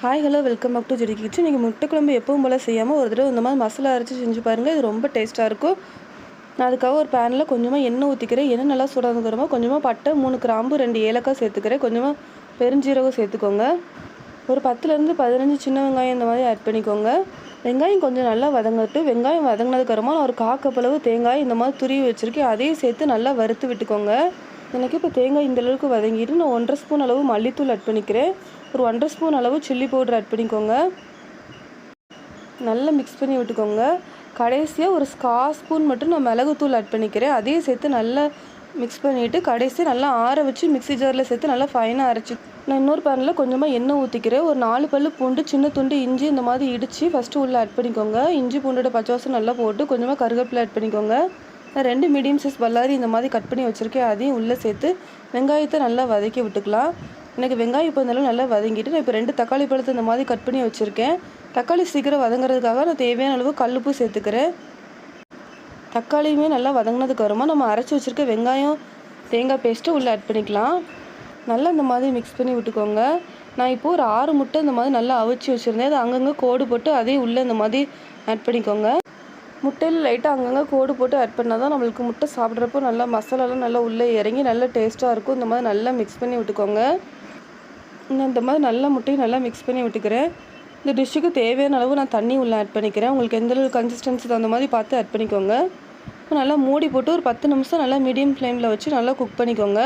Hi hello welcome back to JD kitchen நீங்கள் முட்டை குழம்பு எப்பவும் போல் செய்யாமல் ஒரு தடவை இந்த மாதிரி மசாலா அரைச்சி செஞ்சு பாருங்கள் இது ரொம்ப டேஸ்ட்டாக இருக்கும். நான் அதுக்காக ஒரு பேனில் கொஞ்சமாக எண்ணெய் ஊற்றிக்கிறேன் எண்ணெய் நல்லா சூடாகிறமா கொஞ்சமாக பட்டை மூணு கிராம்பு ரெண்டு ஏலக்காய் சேர்த்துக்கிறேன். கொஞ்சமாக பெருஞ்சீரகம் சேர்த்துக்கோங்க. ஒரு பத்துலேருந்து பதினஞ்சு சின்ன வெங்காயம் இந்த மாதிரி ஆட் பண்ணிக்கோங்க. வெங்காயம் கொஞ்சம் நல்லா வதங்கட்டு வெங்காயம் வதங்கினதுக்கப்புறமா நான் ஒரு காக்கப்பளவு தேங்காய் இந்த மாதிரி துருவி வச்சுருக்கேன். அதையும் சேர்த்து நல்லா வறுத்து விட்டுக்கோங்க. எனக்கு இப்போ தேங்காய் இந்த அளவுக்கு வதங்கிட்டு நான் ஒன்றரை ஸ்பூன் அளவு மல்லித்தூள் ஆட் பண்ணிக்கிறேன். ஒரு ஒன்றரை ஸ்பூன் அளவு சில்லி பவுடர் ஆட் பண்ணிக்கோங்க. நல்லா மிக்ஸ் பண்ணி விட்டுக்கோங்க. கடைசியாக ஒரு கா ஸ்பூன் மட்டும் நான் மிளகுத்தூள் ஆட் பண்ணிக்கிறேன். அதையும் சேர்த்து நல்லா மிக்ஸ் பண்ணிவிட்டு கடைசியாக நல்லா ஆற வச்சு மிக்ஸி ஜாரில் சேர்த்து நல்லா ஃபைனாக அரைச்சி நான் இன்னொரு பேனில் கொஞ்சமாக எண்ணெய் ஊற்றிக்கிறேன் ஒரு நாலு பல்லு பூண்டு சின்ன துண்டு இஞ்சி இந்த மாதிரி இடித்து ஃபஸ்ட்டு உள்ளே ஆட் பண்ணிக்கோங்க. இஞ்சி பூண்டோட பச்சவாசம் நல்லா போட்டு கொஞ்சமாக கருவேப்பிலை ஆட் பண்ணிக்கோங்க. நான் ரெண்டு மீடியம் சைஸ் பல்லாரி இந்த மாதிரி கட் பண்ணி வச்சுருக்கேன். அதையும் உள்ளே சேர்த்து வெங்காயத்தை நல்லா வதக்கி விட்டுக்கலாம். எனக்கு வெங்காயம் இப்போ இருந்தாலும் நல்லா வதங்கிட்டு நான் இப்போ ரெண்டு தக்காளி பழத்தை இந்த மாதிரி கட் பண்ணி வச்சுருக்கேன். தக்காளி சீக்கிரம் வதங்குறதுக்காக நான் தேவையான அளவு கல்லுப்பு சேர்த்துக்கிறேன். தக்காளியுமே நல்லா வதங்கினதுக்கு அப்புறமா நம்ம அரைச்சி வச்சுருக்க வெங்காயம் தேங்காய் பேஸ்ட்டு உள்ளே ஆட் பண்ணிக்கலாம். நல்லா இந்த மாதிரி மிக்ஸ் பண்ணி விட்டுக்கோங்க. நான் இப்போது ஒரு ஆறு முட்டை இந்த மாதிரி நல்லா அவிச்சு வச்சுருந்தேன். அது அங்கங்கே கோடு போட்டு அதே உள்ளே இந்த மாதிரி ஆட் பண்ணிக்கோங்க. முட்டையில் லைட்டாக அங்கங்கே கோடு போட்டு ஆட் பண்ணால் தான் நம்மளுக்கு முட்டை சாப்பிட்றப்போ நல்லா மசாலாலாம் நல்லா உள்ளே இறங்கி நல்லா டேஸ்ட்டாக இருக்கும். இந்த மாதிரி நல்லா மிக்ஸ் பண்ணி விட்டுக்கோங்க. நான் இந்த மாதிரி நல்லா முட்டையும் நல்லா மிக்ஸ் பண்ணி விட்டுக்கிறேன். இந்த டிஷ்ஷுக்கு தேவையான அளவு நான் தண்ணி உள்ளே ஆட் பண்ணிக்கிறேன். உங்களுக்கு எந்த அளவு கன்சிஸ்டன்சி தகுந்த மாதிரி பார்த்து ஆட் பண்ணிக்கோங்க. இப்போ நல்லா மூடி போட்டு ஒரு பத்து நிமிஷம் நல்லா மீடியம் ஃப்ளேமில் வச்சு நல்லா குக் பண்ணிக்கோங்க.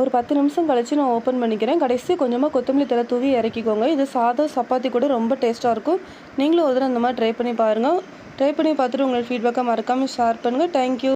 ஒரு பத்து நிமிஷம் கழித்து நான் ஓப்பன் பண்ணிக்கிறேன். கடைசி கொஞ்சமாக கொத்தமல்லி தலை தூவி இறக்கிக்கோங்க. இது சாதம் சப்பாத்தி கூட ரொம்ப டேஸ்ட்டாக இருக்கும். நீங்களும் ஒரு தடவை அந்த மாதிரி ட்ரை பண்ணி பாருங்கள் ட்ரை பண்ணி பார்த்துட்டு உங்களோட ஃபீட்பேக்கை மறக்காமல் ஷேர் பண்ணுங்கள் தேங்க்யூ